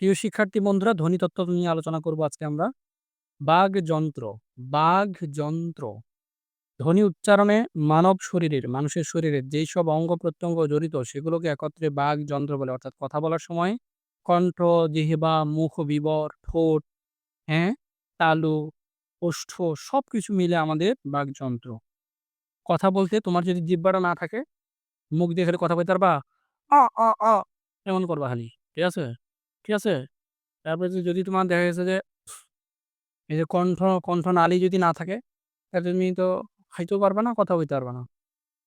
প্রিয় শিক্ষার্থী বন্ধুরা ধ্বনিতত্ত্ব নিয়ে আলোচনা করব আজকে আমরা। বাঘ যন্ত্র বাঘ যন্ত্র। ধ্বনি উচ্চারণে মানব শরীরের, মানুষের শরীরের যেই সব অঙ্গ প্রত্যঙ্গ জড়িত, সেগুলোকে একত্রে বাঘ যন্ত্র বলে। অর্থাৎ কথা বলার সময় কণ্ঠ, জিহ্বা, মুখ, বিবর, ঠোঁট হ্যাঁ তালু, ওষ্ঠ সব কিছু মিলে আমাদের বাঘ যন্ত্র। কথা বলতে তোমার যদি জিব্বাটা না থাকে, মুখ দিয়ে কথা বলতে পারবা, আ আ আ, এমন করবা খালি, ঠিক আছে? ঠিক আছে? তারপরে যদি তোমার দেখা গেছে যে, এই যে কণ্ঠ কণ্ঠ নালী যদি না থাকে, তাহলে তুমি তো খাইতেও পারবে না কথা বলতে পারবে না।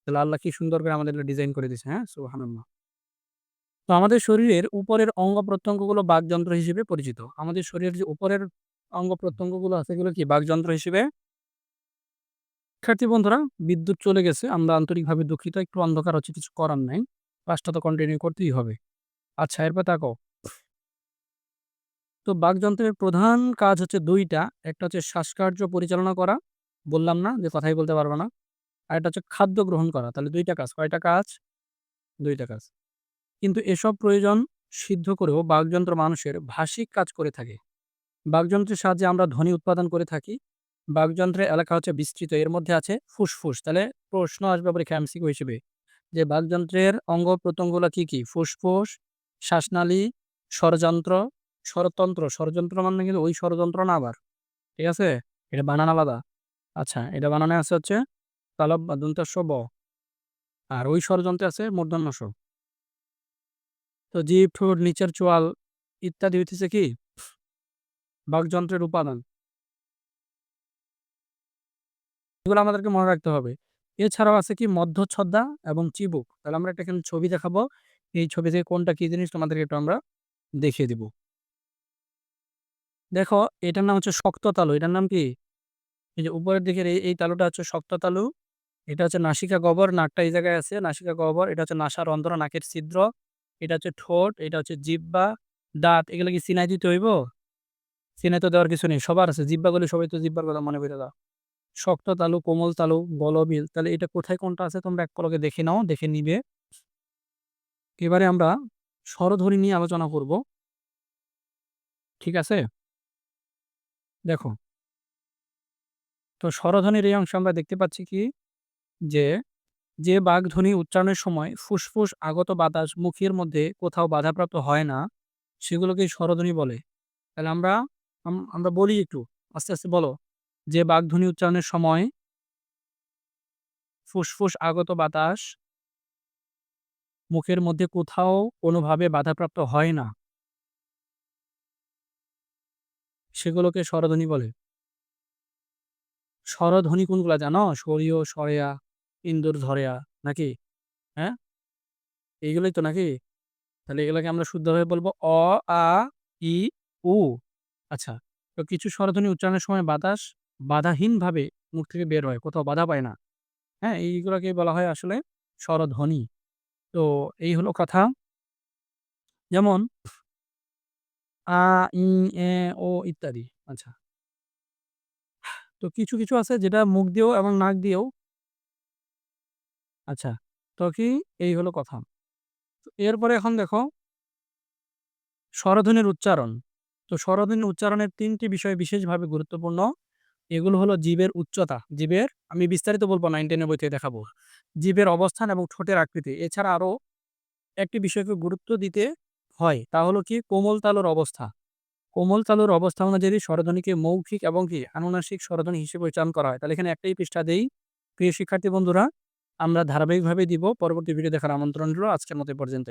তাহলে আল্লাহ কি সুন্দর করে আমাদের ডিজাইন করে দিয়েছে হ্যাঁ? সুবহানাল্লাহ। তো আমাদের শরীরের উপরের অঙ্গ প্রত্যঙ্গগুলো বাকযন্ত্র হিসেবে পরিচিত। আমাদের শরীরের যে উপরের অঙ্গ প্রত্যঙ্গগুলো আছে, এগুলো কি? বাকযন্ত্র হিসেবে? শিক্ষার্থী বন্ধুরা, বিদ্যুৎ চলে গেছে, আমরা আন্তরিকভাবে দুঃখিত, একটু অন্ধকার হচ্ছে, কিছু করার নাই। ক্লাসটা তো কন্টিনিউ করতেই হবে। আচ্ছা এরপর তাকো তো বাকযন্ত্রের প্রধান কাজ হচ্ছে দুইটা। একটা হচ্ছে শ্বাসকার্য পরিচালনা করা, বললাম না যে কথাই বলতে পারব না। আর একটা হচ্ছে খাদ্য গ্রহণ করা, তাহলে দুইটা কাজ, কয়টা কাজ? দুইটা কাজ। কিন্তু এসব প্রয়োজন সিদ্ধ করেও বাকযন্ত্র মানুষের ভাষিক কাজ করে থাকে। বাকযন্ত্রের সাহায্যে আমরা ধ্বনি উৎপাদন করে থাকি। বাকযন্ত্রের এলাকা হচ্ছে বিস্তৃত, এর মধ্যে আছে ফুসফুস। তাহলে প্রশ্ন আসবে পরীক্ষা এমসিকিউ হিসেবে, যে বাকযন্ত্রের অঙ্গ প্রত্যঙ্গগুলো কী কী? ফুসফুস, শ্বাসনালী, ষড়যন্ত্র ষড়তন্ত্র ষড়যন্ত্র মানে কিন্তু ওই ষড়যন্ত্র না আবার, ঠিক আছে? এটা বানান আলাদা। আচ্ছা এটা বানানো আছে হচ্ছে তালব বা দন্তস্ব ব। আর ওই ষড়যন্ত্রে আছে মূর্ধন্য স তো জিভ ঠোঁট, নিচের চোয়াল ইত্যাদি হইতেছে কি? বাকযন্ত্রের উপাদান। এগুলো আমাদেরকে মনে রাখতে হবে। এছাড়াও আছে কি? মধ্যচ্ছদা এবং চিবুক। তাহলে আমরা একটা এখানে ছবি দেখাবো। এই ছবি থেকে কোনটা কি জিনিস তোমাদেরকে একটু আমরা দেখিয়ে দিব। দেখো, এটার নাম হচ্ছে শক্ত তালু। এটার নাম কি? এই যে উপরের দিকের এই এই তালুটা হচ্ছে শক্ত তালু। এটা হচ্ছে নাসিকা গবর, নাকটা এই জায়গায় আছে, নাসিকা গবর। এটা হচ্ছে নাসার অন্তর, নাকের ছিদ্র। এটা হচ্ছে ঠোঁট, এটা হচ্ছে জিব্বা দাঁত। এগুলো কি সিনাই দিতে হইব? সিনাই তো দেওয়ার কিছু নেই, সবার আছে। জিব্বা গুলি সবাই তো জিব্বার কথা মনে করে দাও। শক্ত তালু, কোমল তালু বলবিল তাহলে এটা কোথায় কোনটা আছে তোমরা এক পলকে দেখে নাও, দেখে নিবে। এবারে আমরা স্বরধ্বনি নিয়ে আলোচনা করব। ঠিক আছে? দেখো। তো স্বরধ্বনির এই অংশে আমরা দেখতে পাচ্ছি কি? যে যে বাঘধ্বনি উচ্চারণের সময় ফুসফুস আগত বাতাস মুখের মধ্যে কোথাও বাধাপ্রাপ্ত হয় না সেগুলোকে স্বরধ্বনি বলে। তাহলে আমরা আমরা বলি একটু, আস্তে আস্তে বলো। যে বাঘধ্বনি উচ্চারণের সময় ফুসফুস আগত বাতাস মুখের মধ্যে কোথাও কোনোভাবে বাধাপ্রাপ্ত হয় না। সেগুলোকে স্বরধ্বনি বলে। স্বরধ্বনি কোনগুলা জানো? সরিয় সরেয়া, ইন্দুর, ধরেয়া নাকি? হ্যাঁ? এইগুলোই তো নাকি? তাহলে এগুলোকে আমরা শুদ্ধভাবে বলব অ, আ, ই, উ। আচ্ছা তো কিছু স্বরধ্বনি উচ্চারণের সময় বাতাস বাধাহীনভাবে মুখ থেকে বের হয়, কোথাও বাধা পায় না। হ্যাঁ এইগুলোকে বলা হয় আসলে স্বরধ্বনি। তো এই হলো কথা। যেমন আ, ই, এ, ও ইত্যাদি। আচ্ছা। তো কিছু কিছু আছে যেটা মুখ দিয়েও এবং নাক দিয়েও আচ্ছা তো কি এই হলো কথা। এরপরে এখন দেখো স্বরধ্বনির উচ্চারণ। তো স্বরধ্বনির উচ্চারণের তিনটি বিষয় বিশেষভাবে গুরুত্বপূর্ণ। এগুলো হলো জীবের উচ্চতা। জীবের, আমি বিস্তারিত বলব নাইন টেনের বইতে দেখাবো। জীবের অবস্থান এবং ঠোঁটের আকৃতি। এছাড়া আরও একটি বিষয়কে গুরুত্ব দিতে হয়, তা হলো কি? কোমল তালুর অবস্থা। কোমল তালুর অবস্থা অনুযায়ী স্বরধ্বনিকে মৌখিক এবং কি আনুনাসিক স্বরধ্বনি হিসেবে উচ্চারণ করা হয়, তাহলে এখানে একটাই পৃষ্ঠা দেই। প্রিয় শিক্ষার্থী বন্ধুরা, আমরা ধারাবাহিকভাবে দিব। পরবর্তী ভিডিও দেখার আমন্ত্রণ রইল আজকের মতো পর্যন্ত